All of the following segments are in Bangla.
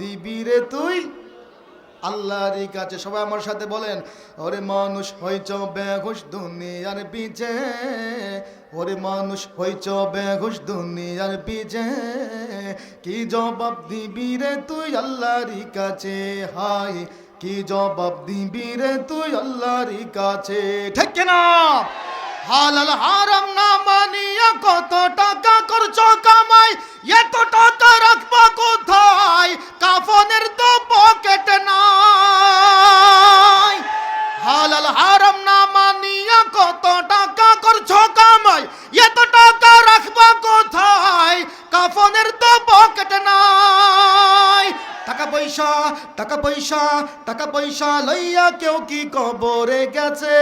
দিবি রে তুই? আল্লাহরই কাছে সবাই আমার সাথে বলেন, ওরে মানুষ হইচ বেঘুষ দুনিয়ার বিজে ওরে মানুষ হইচ বেঘুষ দুনিয়ার বিজে কি জবাব দিবি রে তুই আল্লাহরই কাছে? হাই কি জবাব দিবি রে তুই আল্লাহরই কাছে? ঠিক না হালাল হারাম কাফনের তো পকেট নাই টাকা পয়সা টাকা পয়সা টাকা পয়সা লইয়া কেউ কি কবরে গেছে?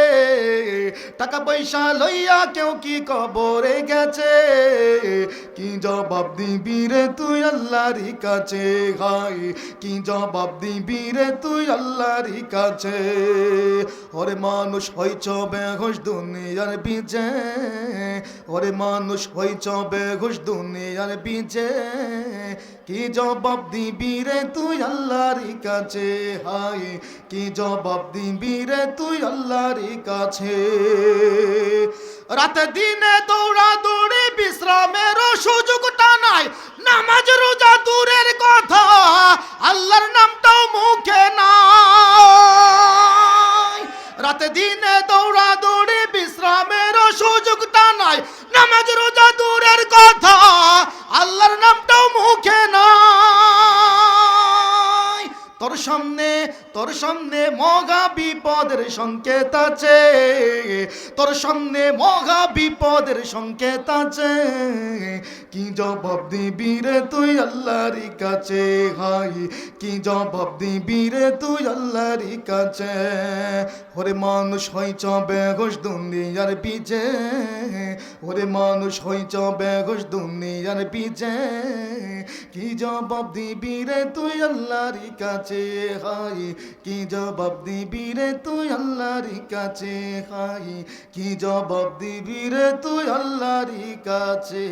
টাকা পয়সা লইয়া কেউ কি কবরে গেছে? কি জবাব দিবি রে তুই আল্লাহরই কাছে? হাই কি জবাব দিবি রে তুই আল্লাহরই কাছে? ওরে মানুষ হইছ বেঘোষ দুনিয়ার বিজে। ওরে মানুষ হইছ বেঘোষ দুনিয়ার বিজে। কি জবাব দিবি রে তুই আল্লাহরই কাছে হাই কি জবাব দিবি রে তুই আল্লাহরই কাছে? রাতে দিনে দৌড়া দৌড়ি বিশ্রামেরও সুযোগটা নাই, নামাজ রোজা দূরের কথা, আল্লাহর নামটাও মুখে নাই। রাতে দিনে দৌড়া দৌড়ি তোর সামনে মগা বিপদের সংকেত আছে। তোর সামনে মগা বিপদের সংকেত আছে। কি জবাব দিবি রে তুই আল্লাহরই কাছে? হাই, কি জবাব দিবি রে তুই আল্লাহরই কাছে? ওরে মানুষ হইচ বেঘোষ দুনিয়ার পিছে। ওরে মানুষ হইচ বেঘোষ দুনিয়ার পিছে। কি জবাব দিবি রে তুই আল্লাহরই কাছে? হাই কি জবাব দিবি রে তুই আল্লাহর কাছে হাই, কি জবাব দিবি রে তুই আল্লাহর কাছে।